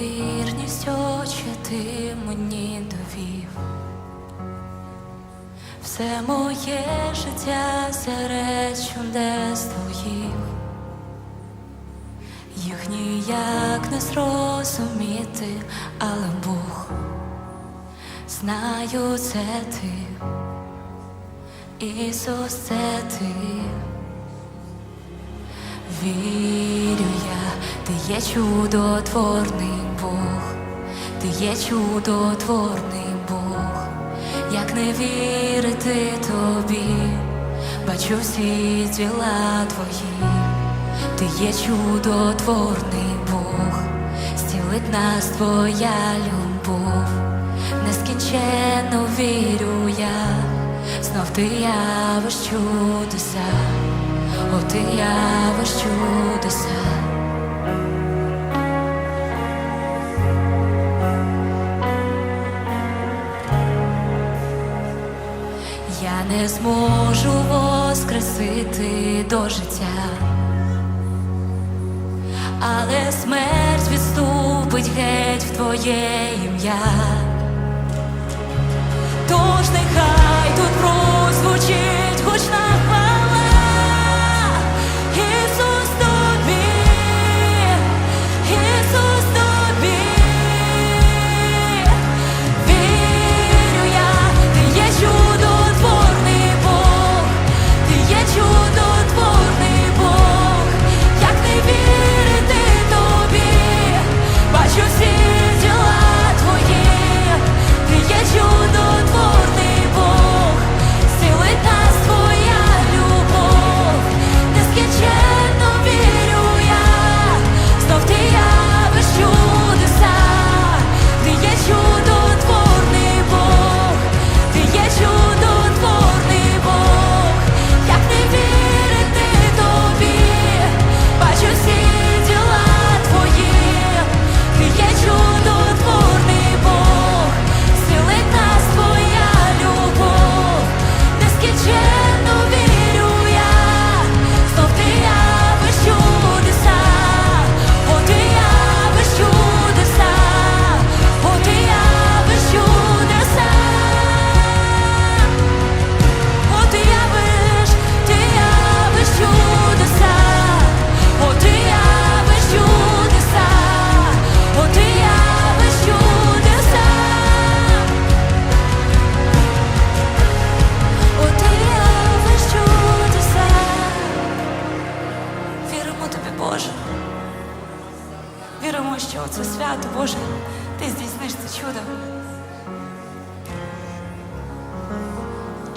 вірність очі ти мені довів. Все моє життя серед чудес твоїх. Їх ніяк не зрозуміти, але Бог, знаю, це ти, Ісус, це ти. Вірю я, ти є чудотворний Бог, ти є чудотворний Бог, як не вірити тобі, бачу всі діла твої, ти є чудотворний Бог, зцілить нас твоя любов, нескінченно вірю я, знов ти явиш чудеса. О, ти явиш чудеса. Не зможу воскресити до життя, але смерть відступить геть в твоє ім'я. Тож нехай тут прозвучить гучна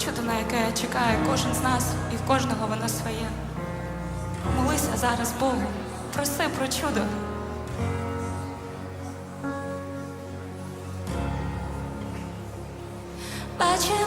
Чудо, на яке чекає кожен з нас, і в кожного воно своє. Молися зараз Богу, проси про чудо. Бачимо,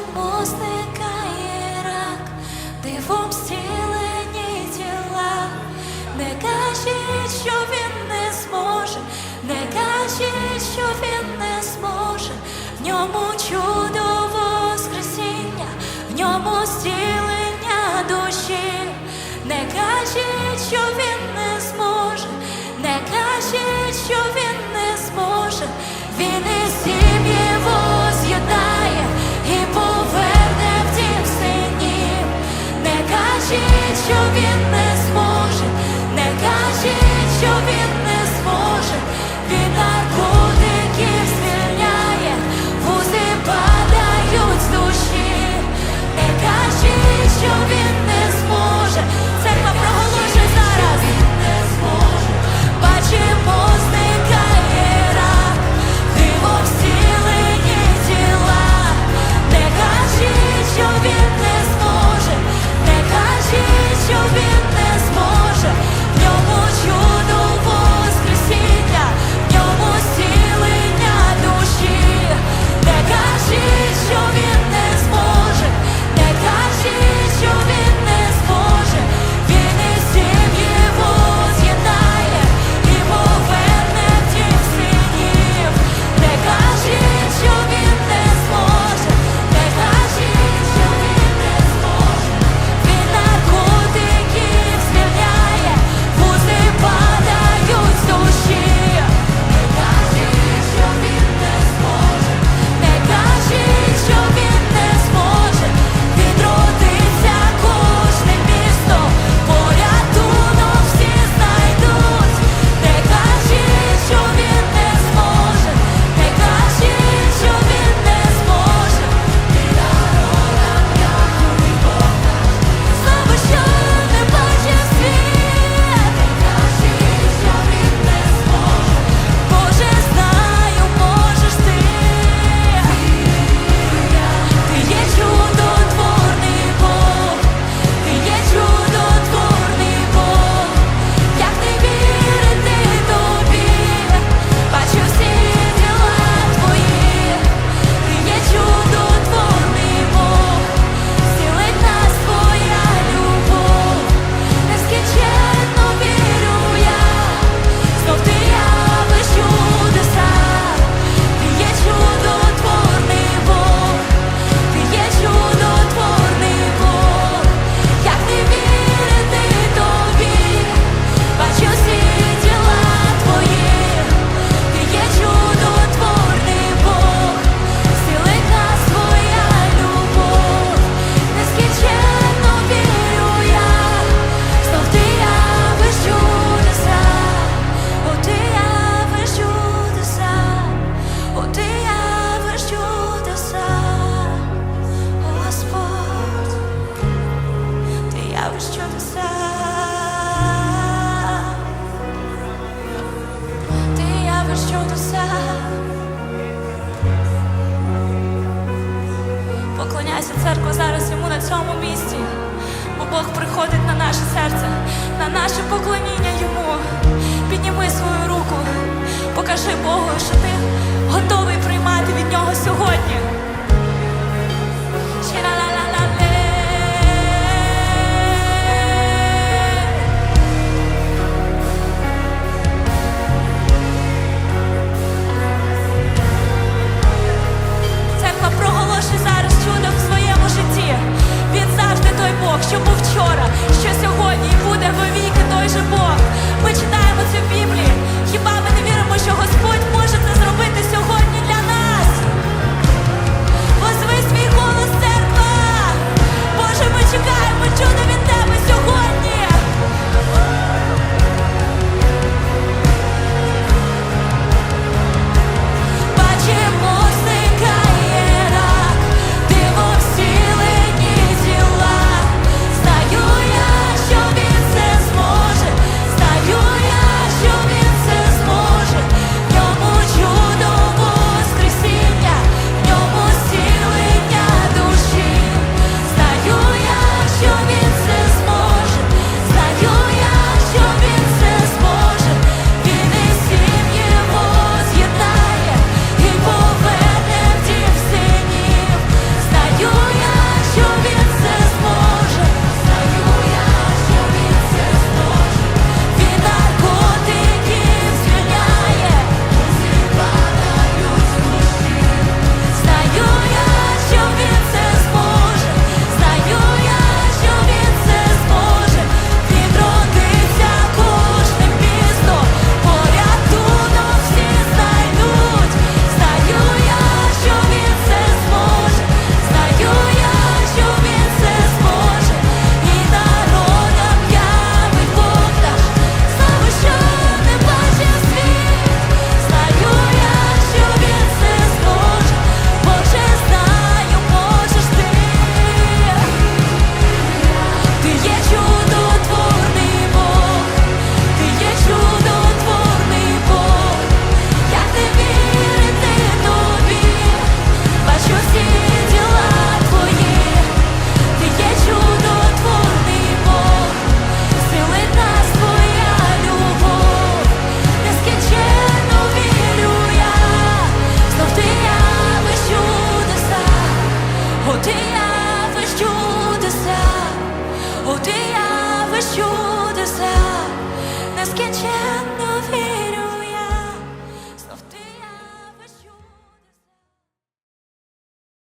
Бог приходить на наше серце, на наше поклоніння Йому. Підніми свою руку, покажи Богу, що ти готовий приймати від нього сьогодні.